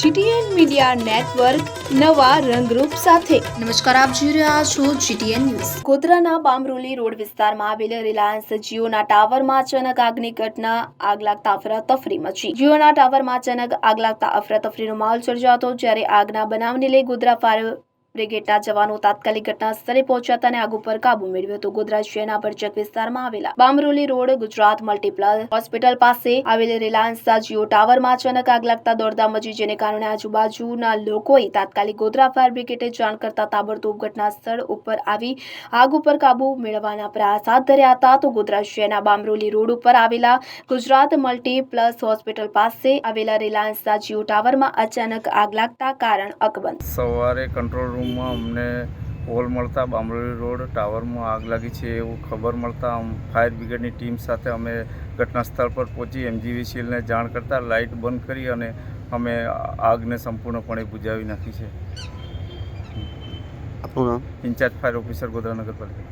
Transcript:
GTN media network નવા રંગરૂપ સાથે. નમસ્કાર આપ જોઈ રહ્યા છો જીટીએન ન્યૂઝ. ગોધરાના બામરોલી રોડ વિસ્તારમાં આવેલ રિલાયન્સ જીઓના ટાવરમાં અચાનક આગની ઘટના આગ લાગતા અફરાતફરી મચી. જીઓના ટાવરમાં અચાનક આગ લાગતા અફરાતફરીનો માહોલ સર્જાતો જ્યારે આગના બનાવને લઈ ગોધરા ફાયર બ્રિગેડના જવાનો તાત્કાલિક ઘટના સ્થળે પહોંચ્યા હતા અને આગ ઉપર કાબુ મેળવ્યો હતો. ગોધરા શહેરના ભરચક વિસ્તારમાં આવેલા Bamroli road Gujarat multiplus hospital પાસે આવેલ રિલાયન્સ જીઓ ટાવરમાં અચાનક આગ લાગતા દોડધામ મચી જેને કારણે આજુબાજુના લોકોએ તાત્કાલિક ગોધરા ફાયર બ્રિગેડે જાણ કરતા તાબડતોબ ઘટના સ્થળ ઉપર આવી આગ ઉપર કાબુ મેળવવાના પ્રયાસ હાથ ધર્યા હતા. તો ગોધરા શહેરના બામરોલી રોડ ઉપર આવેલા ગુજરાત મલ્ટી પ્લસ હોસ્પિટલ પાસે આવેલા રિલાયન્સ જીઓ ટાવરમાં અચાનક આગ લાગતા કારણ અકબંધ. સવારે કંટ્રોલ રૂમમાં અમને કોલ મળતા બામરોલી રોડ ટાવરમાં આગ લાગી છે એવું ખબર મળતા ફાયર બ્રિગેડની ટીમ સાથે અમે ઘટના સ્થળ પર પહોંચી એમજીવીસીએલને જાણ કરતાં લાઇટ બંધ કરી અને અમે આગને સંપૂર્ણપણે બુજાવી નાખી છે. આપનું નામ? ઇન્ચાર્જ ફાયર ઓફિસર ગોધરા નગરપાલિકા.